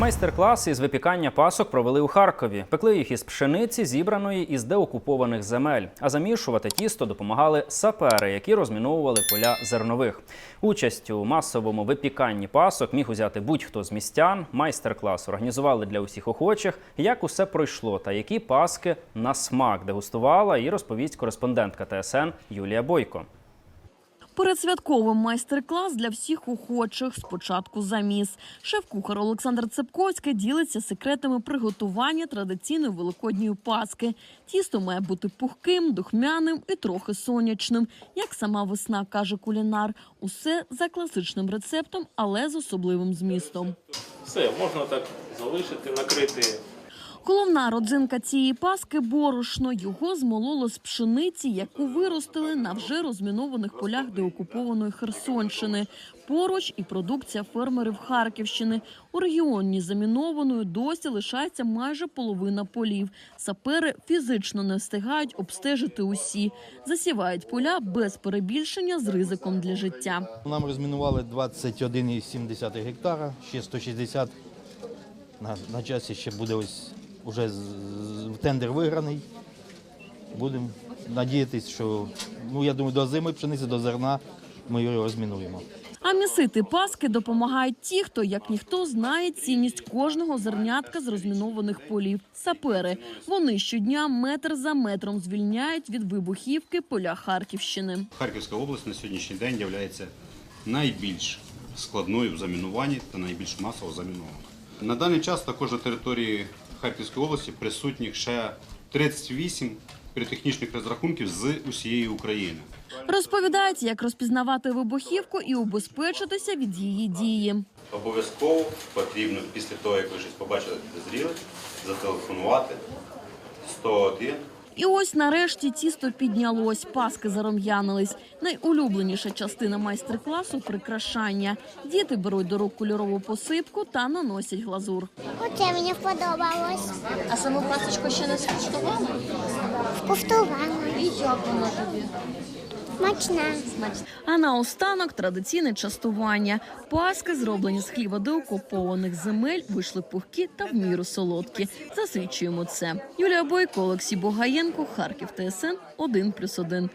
Майстер-клас із випікання пасок провели у Харкові. Пекли їх із пшениці, зібраної із деокупованих земель. А замішувати тісто допомагали сапери, які розміновували поля зернових. Участь у масовому випіканні пасок міг узяти будь-хто з містян. Майстер-клас організували для усіх охочих. Як усе пройшло та які паски на смак дегустувала і розповість кореспондентка ТСН Юлія Бойко. Передсвятковий майстер-клас для всіх охочих. Спочатку заміс. Шеф-кухар Олександр Цепковський ділиться секретами приготування традиційної великодньої паски. Тісто має бути пухким, духмяним і трохи сонячним. Як сама весна каже кулінар, усе за класичним рецептом, але з особливим змістом. Все, можна так залишити, накрити Головна родзинка цієї паски борошно. Його змололо з пшениці, яку виростили на вже розмінованих полях деокупованої Херсонщини. Поруч і продукція фермерів Харківщини. У регіоні замінованою досі лишається майже половина полів. Сапери фізично не встигають обстежити усі. Засівають поля без перебільшення з ризиком для життя. Нам розмінували 21,7 гектара, ще 160 на, на часі ще буде ось з- тендер виграний. Будемо надіятися, що ну я думаю, до зими пшениці, до зерна ми його розмінуємо. А місити паски допомагають ті, хто як ніхто знає цінність кожного зернятка з розмінованих полів. Сапери вони щодня метр за метром звільняють від вибухівки поля Харківщини. Харківська область на сьогоднішній день є найбільш складною в замінуванні та найбільш масово замінована. На даний час також на території Харківської області присутніх ще 38 піротехнічних розрахунків з усієї України. Розповідають, як розпізнавати вибухівку і убезпечитися від її дії. Обов'язково потрібно після того, як ви щось побачили, підозріли, зателефонувати 101 І ось нарешті тісто піднялось, паски зарум'янились. Найулюбленіша частина майстер-класу прикрашання. Діти беруть до рук кольорову посипку та наносять глазур. Оце мені сподобалось. А саму пасочку ще не скуштувала? Скуштувала. І як вона тобі? Смачна. А наостанок традиційне частування. Паски, зроблені з хліба деокупованих земель, вийшли пухкі та в міру солодкі. Засвідчуємо це. Юлія Бойко, Олексій Богаєнко, Харків, ТСН 1+,1.